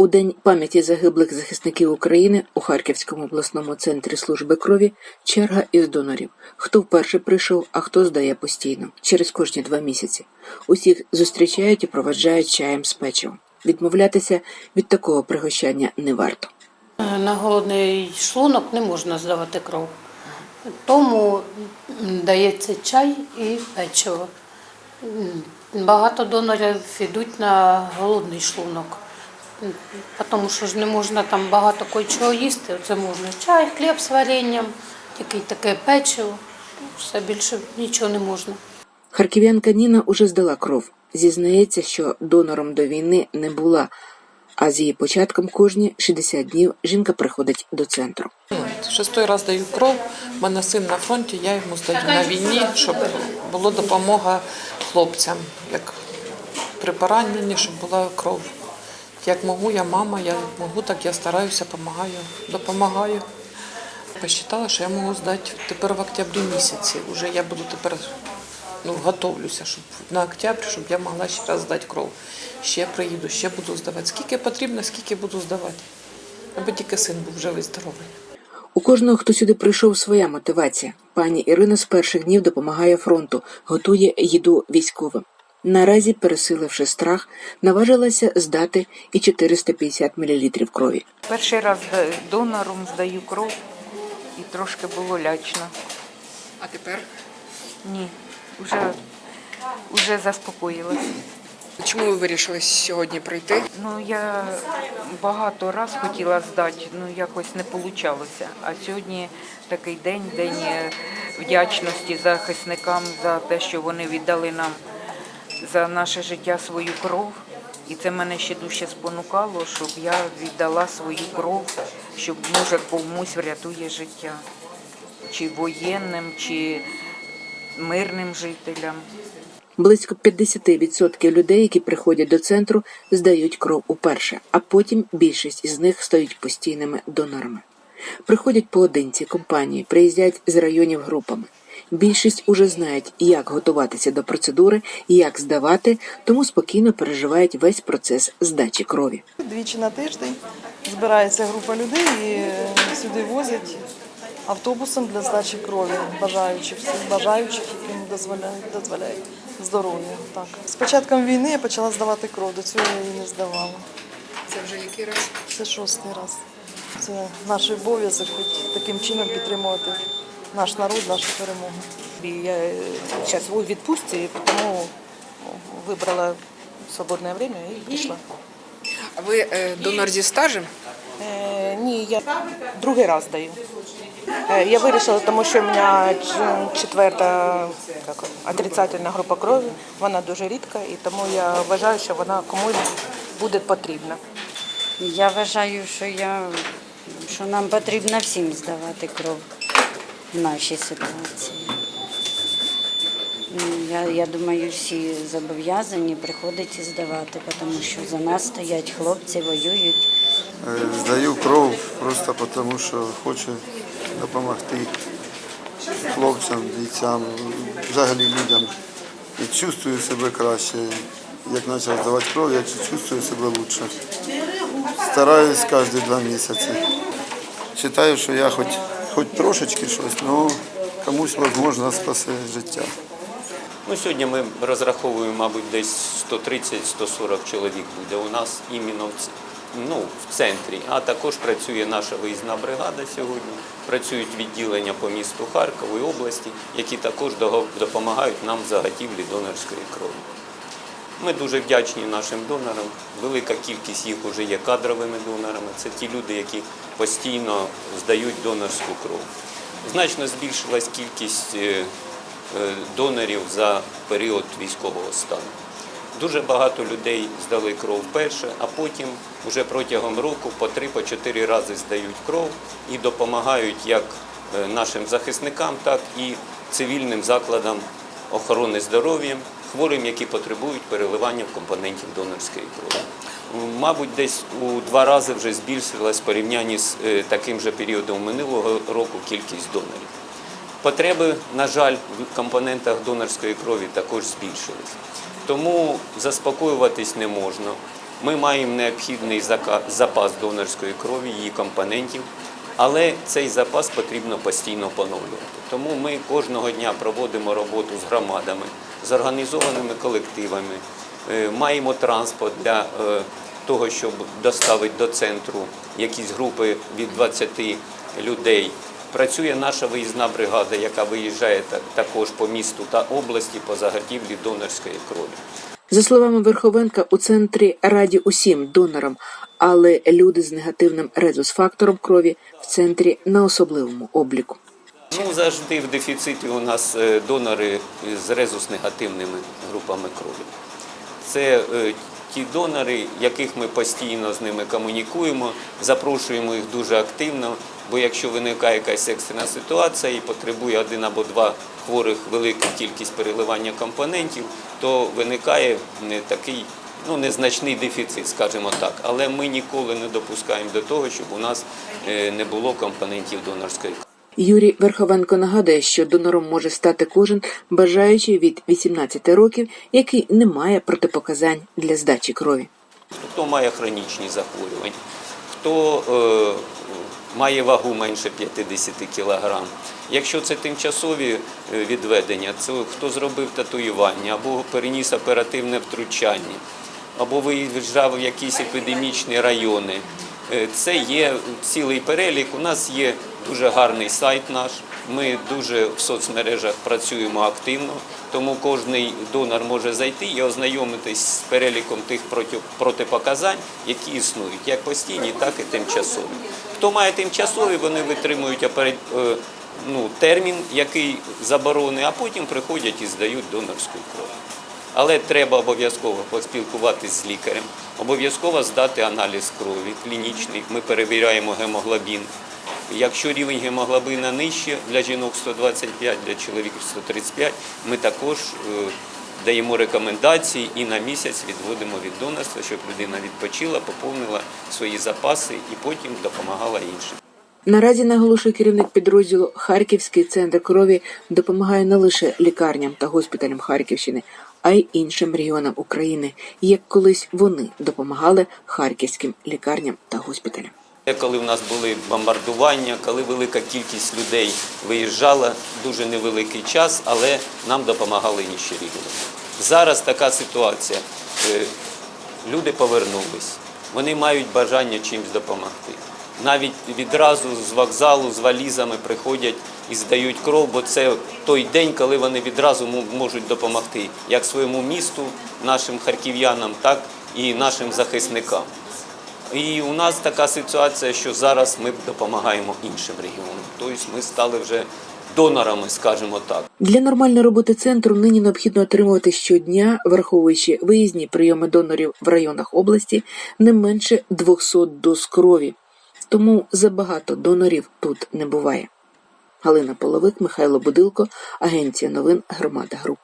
У день пам'яті загиблих захисників України у Харківському обласному центрі служби крові черга із донорів. Хто вперше прийшов, а хто здає постійно через кожні два місяці. Усіх зустрічають і проведжають чаєм з печивом. Відмовлятися від такого пригощання не варто. На голодний шлунок не можна здавати кров. Тому дається чай і печиво. Багато донорів йдуть на голодний шлунок. Тому що ж не можна там багато кое-чого їсти. Це можна чай, хліб з варенням, тільки таке печиво. Все більше нічого не можна. Харків'янка Ніна уже здала кров. Зізнається, що донором до війни не була. А з її початком кожні 60 днів жінка приходить до центру. Шестой раз даю кров. У мене син на фронті, я йому здаю на війні, щоб була допомога хлопцям, як при пораненні, щоб була кров. Як можу, я мама, я можу, так я стараюся, допомагаю, допомагаю. Посчитала, що я можу здати тепер в октябрі місяці. Уже я буду тепер ну, готовлюся, щоб на октябрь, щоб я могла ще раз здати кров. Ще приїду, ще буду здавати. Скільки потрібно, скільки буду здавати. Аби тільки син був живий, здоровий. У кожного, хто сюди прийшов, своя мотивація. Пані Ірина з перших днів допомагає фронту, готує їду військовим. Наразі, пересиливши страх, наважилася здати і 450 мл крові. Перший раз донором здаю кров і трошки було лячно. А тепер Ні, вже, вже заспокоїлася. чому ви вирішили сьогодні прийти? Ну, я багато раз хотіла здати, ну якось не вийшло. А сьогодні такий день, день е, вдячності захисникам за те, що вони віддали нам за наше життя свою кров. І це мене ще дужче спонукало, щоб я віддала свою кров, щоб може комусь врятує життя. Чи воєнним, чи мирним жителям. Близько 50% людей, які приходять до центру, здають кров уперше, а потім більшість із них стають постійними донорами. Приходять поодинці, компанії, приїздять з районів групами. Більшість уже знають, як готуватися до процедури як здавати, тому спокійно переживають весь процес здачі крові. Двічі на тиждень збирається група людей і сюди возять автобусом для здачі крові, бажаючих бажаючих, яким дозволяють, дозволяють здоров'я. Так. З початком війни я почала здавати кров, до цього я її не здавала. Це вже який раз? Це шостий раз. Це наш обов'язок хоч таким чином підтримувати наш народ, нашу перемогу. Я сейчас в відпустці, тому вибрала свободне время і прийшла. А ви е, донор зі стажем? Е, ні, я другий раз даю. Е, я вирішила, тому що в мене четверта як, отрицательна група крові, вона дуже рідка, і тому я вважаю, що вона комусь буде потрібна. Я вважаю, що я що нам потрібно всім здавати кров в нашій ситуації. Ну, Я, я думаю, всі зобов'язані приходити і здавати, тому що за нас стоять хлопці, воюють. Е, Здаю кров просто тому, що хочу допомогти хлопцям, бійцям, взагалі людям. І чувствую себе краще. Як почав здавати кров, я чувствую себе краще. Стараюсь кожні два місяці. Вважаю, що я хоч, хоч трошечки щось, але комусь можливо спасе життя. Ну, сьогодні ми розраховуємо, мабуть, десь 130-140 чоловік буде у нас іменно в, ну, в центрі. А також працює наша виїзна бригада сьогодні. Працюють відділення по місту Харкову і області, які також допомагають нам в заготівлі донорської крові. Ми дуже вдячні нашим донорам. Велика кількість їх вже є кадровими донорами. Це ті люди, які постійно здають донорську кров. Значно збільшилась кількість е, е, донорів за період військового стану. Дуже багато людей здали кров вперше, а потім вже протягом року по три, по чотири рази здають кров і допомагають як е, нашим захисникам, так і цивільним закладам охорони здоров'я, хворим, які потребують переливання компонентів донорської крові. Мабуть, десь у два рази вже збільшилась в порівнянні з е, таким же періодом минулого року кількість донорів. Потреби, на жаль, в компонентах донорської крові також збільшились. Тому заспокоюватись не можна. Ми маємо необхідний запас донорської крові, її компонентів, але цей запас потрібно постійно поновлювати. Тому ми кожного дня проводимо роботу з громадами, з організованими колективами, е, маємо транспорт для е, того, щоб доставити до центру якісь групи від 20 людей. Працює наша виїзна бригада, яка виїжджає також по місту та області по заготівлі донорської крові. За словами Верховенка, у центрі раді усім донорам, але люди з негативним резус-фактором крові в центрі на особливому обліку. Ну, завжди в дефіциті у нас е, донори з резус-негативними групами крові. Це е, ті донори, яких ми постійно з ними комунікуємо, запрошуємо їх дуже активно, бо якщо виникає якась екстрена ситуація і потребує один або два хворих велика кількість переливання компонентів, то виникає не такий ну, незначний дефіцит, скажімо так. Але ми ніколи не допускаємо до того, щоб у нас е, не було компонентів донорської. Юрій Верховенко нагадує, що донором може стати кожен бажаючий від 18 років, який не має протипоказань для здачі крові. хто має хронічні захворювання, хто е, має вагу менше 50 кг. Якщо це тимчасові е, відведення, це хто зробив татуювання або переніс оперативне втручання, або виїжджав в якісь епідемічні райони. Е, Це є цілий перелік. У нас є дуже гарний сайт наш. Ми дуже в соцмережах працюємо активно, тому кожний донор може зайти і ознайомитись з переліком тих протипоказань, які існують, як постійні, так і тимчасові. Хто має тимчасові, вони витримують е, ну, термін, який заборонений, а потім приходять і здають донорську кров. Але треба обов'язково поспілкуватися з лікарем, обов'язково здати аналіз крові клінічний. Ми перевіряємо гемоглобін. Якщо рівень гемоглобіна нижче для жінок 125, для чоловіків 135, ми також е, даємо рекомендації і на місяць відводимо від донорства, щоб людина відпочила, поповнила свої запаси і потім допомагала іншим. Наразі наголошує керівник підрозділу Харківський центр крові допомагає не лише лікарням та госпіталям Харківщини, а й іншим регіонам України, як колись вони допомагали харківським лікарням та госпіталям. Коли в нас були бомбардування, коли велика кількість людей виїжджала, дуже невеликий час, але нам допомагали інші регіони. Зараз така ситуація. Е, Люди повернулись, вони мають бажання чимось допомогти. Навіть відразу з вокзалу, з валізами приходять і здають кров, бо це той день, коли вони відразу можуть допомогти як своєму місту, нашим харків'янам, так і нашим захисникам. І у нас така ситуація, що зараз ми допомагаємо іншим регіонам. Тобто ми стали вже донорами, скажімо так. Для нормальної роботи центру нині необхідно отримувати щодня, враховуючи виїзні прийоми донорів в районах області, не менше 200 доз крові. Тому забагато донорів тут не буває. Галина Половик, Михайло Будилко, Агенція новин Громада Груп.